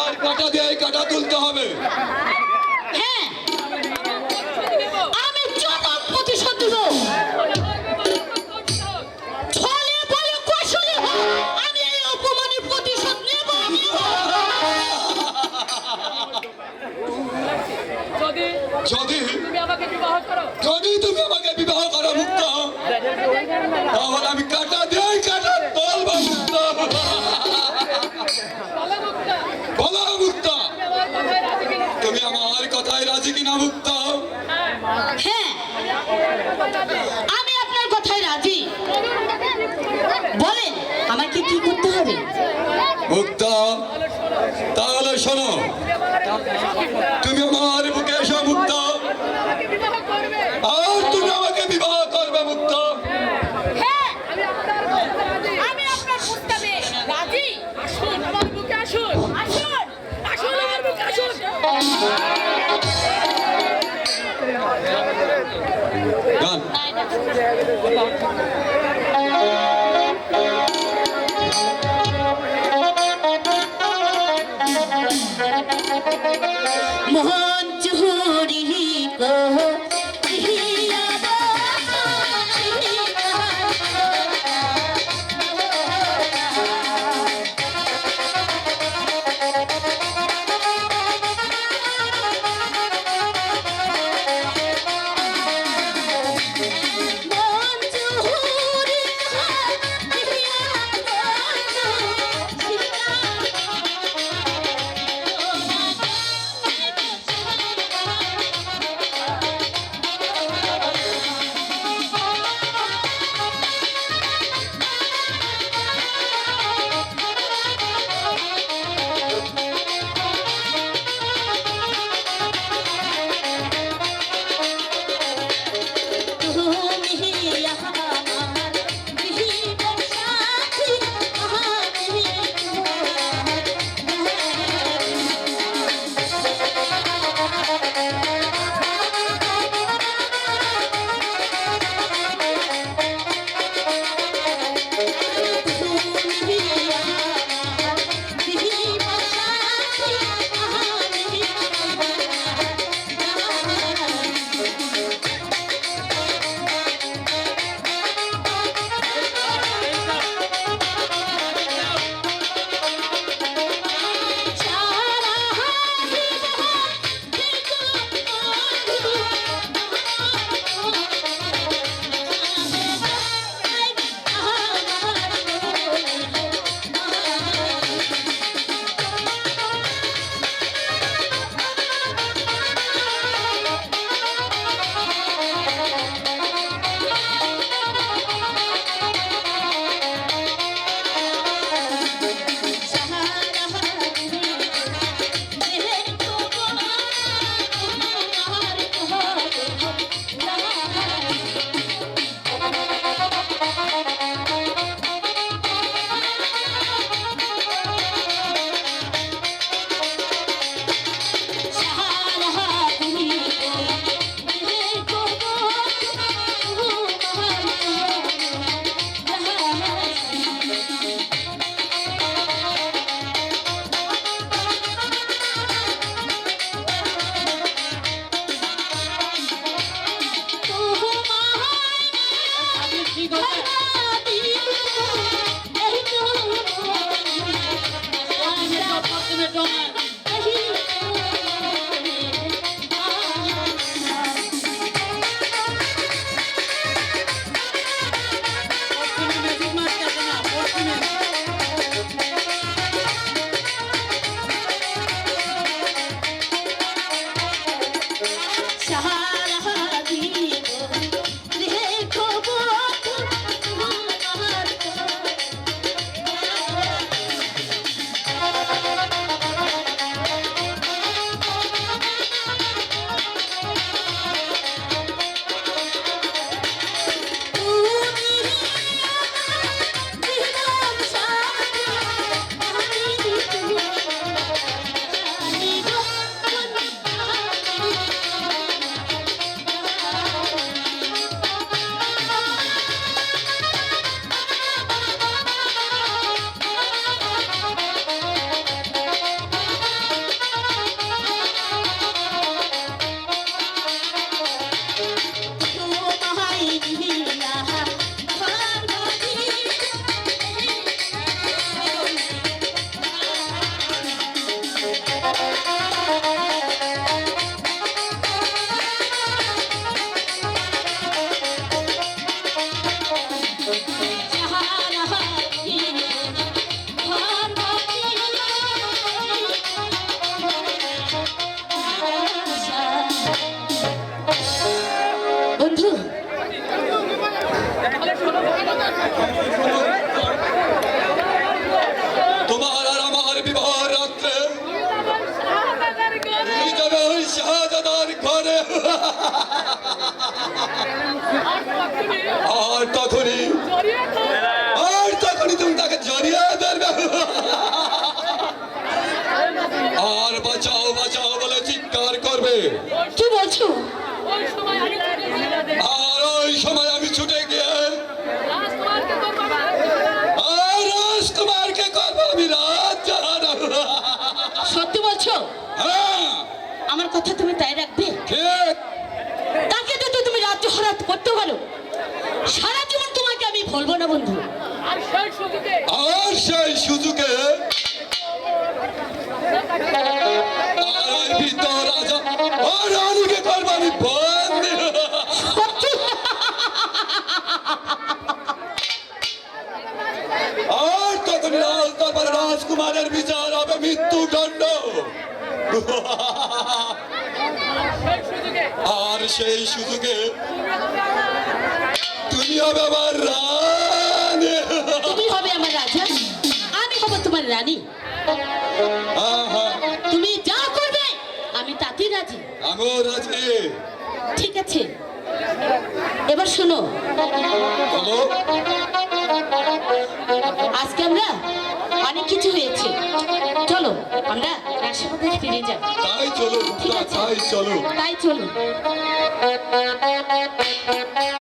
আর কাটা দিয়ে কাটা তুলতে হবে। কি করতে হবে? মুক্তা তাহলে শোনো। তুমি আমার বুকে এসো মুক্তা আর তুমি আমাকে বিবাহ করবে Done. মোহন চুরি কহ। আর তখনই আর তখনই তুমি তাকে জড়িয়ে ধরবে। আর বাঁচাও বাঁচাও বলে চিৎকার করবে। কি বলছো? আর ওই সময় আমি ছুটে গিয়ে রাজকুমারকে করব আমি রাজ সত্যি বলছো? হ্যাঁ। আমার কথা তুমি তাই তুমি হবে আমার রানী। তুমি হবে আমার রাজা। আমি হব তোমার রানী। তুমি যা করবে আমি তাতেই রাজি। আমিও রাজি। ঠিক আছে। এবার শোনো। আজকে আমরা অনেক কিছু হয়েছে। চলো আমরা রাষ্ট্রপতি ফিরে যাই। তাই চলো ঠিক আছে। তাই চলো। তাই চলো।